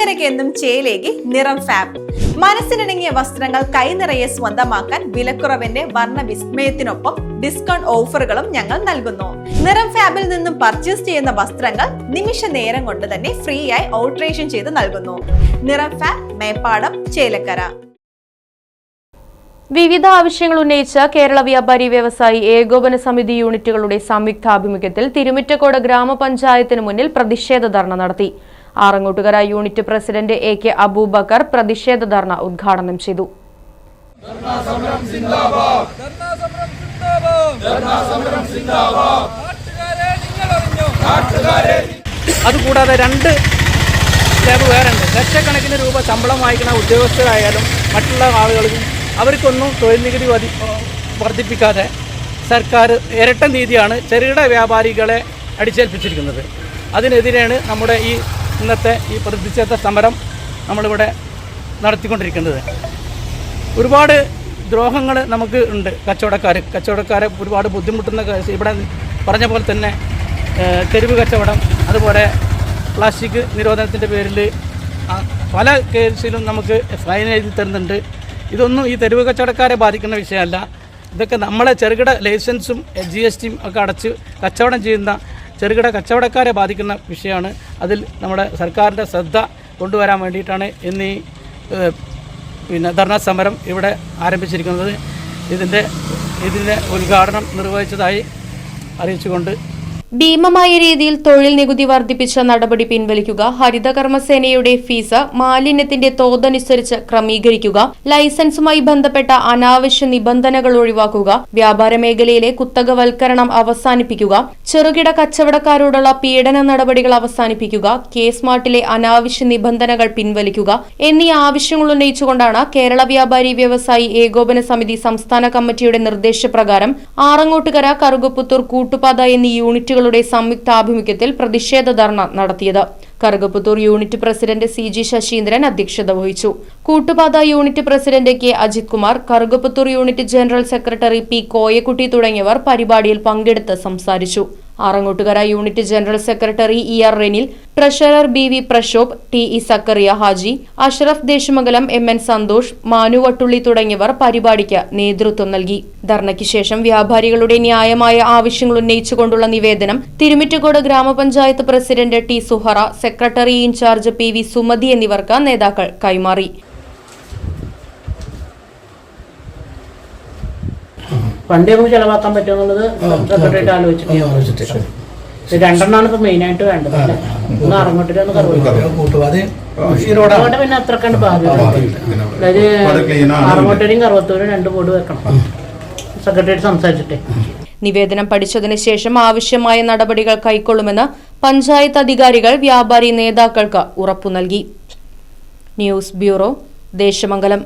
ചേലക്കരയ്ക്ക് എന്നും ചേലേക്ക് നിറം ഫാബ് മനസ്സിനിണങ്ങിയ വസ്ത്രങ്ങൾ കൈനിറയെ സ്വന്തമാക്കാൻ വിലക്കുറവിന്റെ വർണ വിസ്മയത്തിനൊപ്പം ഡിസ്കൗണ്ട് ഓഫറുകളും ഞങ്ങൾ നൽകുന്നു. നിറം ഫാബിൽ നിന്നും പർച്ചേസ് ചെയ്യുന്ന വസ്ത്രങ്ങൾ നിമിഷ നേരം കൊണ്ട് തന്നെ ഫ്രീ ആയി ഓൾട്രേഷൻ ചെയ്ത് നൽകുന്നു. നിറം ഫാബ് മേപ്പാടം ചേലക്കര. വിവിധ ആവശ്യങ്ങൾ ഉന്നയിച്ച കേരള വ്യാപാരി വ്യവസായി ഏകോപന സമിതി യൂണിറ്റുകളുടെ സംയുക്താഭിമുഖ്യത്തിൽ തിരുമിറ്റക്കോട് ഗ്രാമപഞ്ചായത്തിന് മുന്നിൽ പ്രതിഷേധ ധർണ നടത്തി. Arangottukara unit president A K Abubakar പ്രതിഷേധ ധർണ ഉദ്ഘാടനം ചെയ്തു. അതുകൂടാതെ രണ്ട് സ്റ്റേബ് വേറെ ഉണ്ട് ലക്ഷക്കണക്കിന് രൂപ ശമ്പളം വാങ്ങിക്കുന്ന ഉദ്യോഗസ്ഥരായാലും മറ്റുള്ള ആളുകൾക്കും അവർക്കൊന്നും തൊഴിൽ നികുതി വർദ്ധിപ്പിക്കാതെ സർക്കാർ ഇരട്ട നീതിയാണ് ചെറുകിട വ്യാപാരികളെ അടിച്ചേൽപ്പിച്ചിരിക്കുന്നത്. അതിനെതിരെയാണ് നമ്മുടെ ഈ ഇന്നത്തെ ഈ പ്രതിഷേധ സമരം നമ്മളിവിടെ നടത്തിക്കൊണ്ടിരിക്കുന്നത്. ഒരുപാട് ദ്രോഹങ്ങൾ നമുക്ക് ഉണ്ട് കച്ചവടക്കാർ കച്ചവടക്കാരെ ഒരുപാട് ബുദ്ധിമുട്ടുന്ന ഇവിടെ പറഞ്ഞ പോലെ തന്നെ തെരുവ് കച്ചവടം അതുപോലെ പ്ലാസ്റ്റിക് നിരോധനത്തിന്റെ പേരിൽ പല കേസിലും നമുക്ക് ഫൈൻ എഴുതി തരുന്നുണ്ട്. ഇതൊന്നും ഈ തെരുവ് കച്ചവടക്കാരെ ബാധിക്കുന്ന വിഷയമല്ല. ഇതൊക്കെ നമ്മളെ ചെറുകിട ലൈസൻസും ജി എസ് ടിയും ഒക്കെ അടച്ച് കച്ചവടം ചെയ്യുന്ന ചെറുകിട കച്ചവടക്കാരെ ബാധിക്കുന്ന വിഷയമാണ്. അതിൽ നമ്മുടെ സർക്കാരിന്റെ ശ്രദ്ധ കൊണ്ടുവരാൻ വേണ്ടിയിട്ടാണ് ഇന്ന് പിന്നെ ധർണാ സമരം ഇവിടെ ആരംഭിച്ചിരിക്കുന്നത്. ഇതിന്റെ ഇതിന്റെ ഉദ്ഘാടനം നിർവഹിച്ചതായി അറിയിച്ചുകൊണ്ട് ഭീമമായ രീതിയിൽ തൊഴിൽ നികുതി വർദ്ധിപ്പിച്ച നടപടി പിൻവലിക്കുക ഹരിതകർമ്മസേനയുടെ ഫീസ് മാലിന്യത്തിന്റെ തോതനുസരിച്ച് ക്രമീകരിക്കുക ലൈസൻസുമായി ബന്ധപ്പെട്ട അനാവശ്യ നിബന്ധനകൾ ഒഴിവാക്കുക വ്യാപാര മേഖലയിലെ കുത്തകവൽക്കരണം അവസാനിപ്പിക്കുക ചെറുകിട കച്ചവടക്കാരോടുള്ള പീഡന നടപടികൾ അവസാനിപ്പിക്കുക കെ സ്മാർട്ടിലെ അനാവശ്യ നിബന്ധനകൾ പിൻവലിക്കുക എന്നീ ആവശ്യങ്ങൾ ഉന്നയിച്ചുകൊണ്ടാണ് കേരള വ്യാപാരി വ്യവസായി ഏകോപന സമിതി സംസ്ഥാന കമ്മിറ്റിയുടെ നിർദ്ദേശപ്രകാരം ആറങ്ങോട്ടുകര കറുകപ്പുത്തൂർ കൂട്ടുപാത എന്നീ യൂണിറ്റുകളുടെ സംയുക്താഭിമുഖ്യത്തിൽ പ്രതിഷേധ ധർണ നടത്തിയത്. Karukaputhur unit president C G Sasheendran അധ്യക്ഷത വഹിച്ചു. Koottupatha unit president K Ajith Kumar Karukaputhur unit general secretary P Koyakutty തുടങ്ങിയവർ പരിപാടിയിൽ പങ്കെടുത്ത് സംസാരിച്ചു. Arangottukara unit general secretary E R Renil treasurer B V Prashobh T E Sakkariya Haji Ashraf Desamangalam M N Santhosh Manu Vattulli തുടങ്ങിയവർ പരിപാടിക്ക് നേതൃത്വം നൽകി. ധർണയ്ക്ക് ശേഷം വ്യാപാരികളുടെ ന്യായമായ ആവശ്യങ്ങൾ ഉന്നയിച്ചുകൊണ്ടുള്ള നിവേദനം തിരുമിറ്റക്കോട് ഗ്രാമപഞ്ചായത്ത് president T Suhara secretary in-charge P V Sumathi എന്നിവർക്ക് നേതാക്കൾ കൈമാറി. ഫണ്ട് നമുക്ക് ചെലവാക്കാൻ പറ്റുമെന്നുള്ളത് സെക്രട്ടറിയായിട്ട് ആലോചിച്ചിട്ട് രണ്ടെണ്ണാണ് ഇപ്പൊ മെയിൻ ആയിട്ട് വേണ്ടത്? ഒന്ന് അറങ്ങോട്ടിട്ട് ഒന്ന് അതുകൊണ്ട് പിന്നെ അത്രക്കണ്ട് ബാധ്യത. അതായത് അറങ്ങോട്ടൂരും കറുവത്തൂരും രണ്ട് ബോർഡ് വെക്കണം. സെക്രട്ടറിയായിട്ട് സംസാരിച്ചിട്ടേ. നിവേദനം പഠിച്ചതിനു ശേഷം ആവശ്യമായ നടപടികൾ കൈക്കൊള്ളുമെന്ന് പഞ്ചായത്ത് അധികാരികൾ വ്യാപാരി നേതാക്കൾക്ക് ഉറപ്പു നൽകി. News bureau Desamangalam.